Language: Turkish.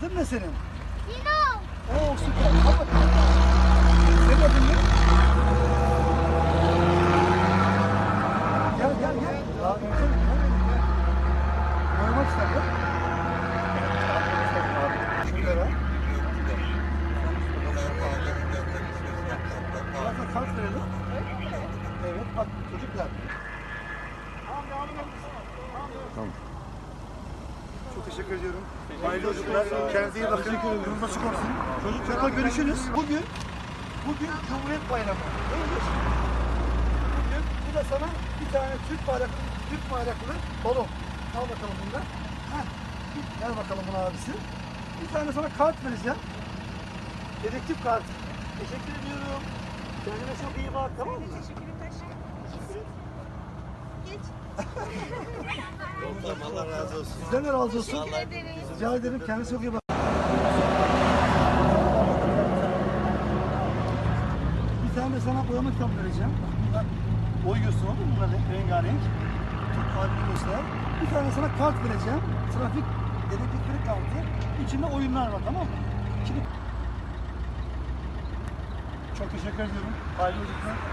senin? Sinan. Oo süper. Bakalım. Senin adın ne? Gel gel gel. Daha güzel. Gel. Oynamak ister ya. Şöyle ver. Biraz da kart verelim. Evet bak çocuklar. Çok teşekkür ediyorum. Hayırlı çocuklar. Kendinize iyi bakın. Yolunuz açık olsun. Çocuklarla görüşürüz. Bugün bugün Cumhuriyet Bayramı. Neymiş? Bugün bu da sana bir tane Türk bayraklı, Türk bayraklı balon. Al bakalım bundan. Heh. Gel bakalım buna abisi. Bir tane sana kart vereceğim. Dedektif kartı. Teşekkür ediyorum. Kendine çok iyi bak tamam mı? Allah razı olsun. Sizden de razı olsun. Rica ederim. Kendinize çok iyi bak. Bir tane de sana boyama kitabı vereceğim. Bunlar boyuyorsun oğlum bunları rengarenk. Türk halini göster. Bir tane sana kart vereceğim. Trafik dedektifleri kartı. İçinde oyunlar var tamam mı? Şimdi... Çok teşekkür ediyorum. Hayırlı olsun.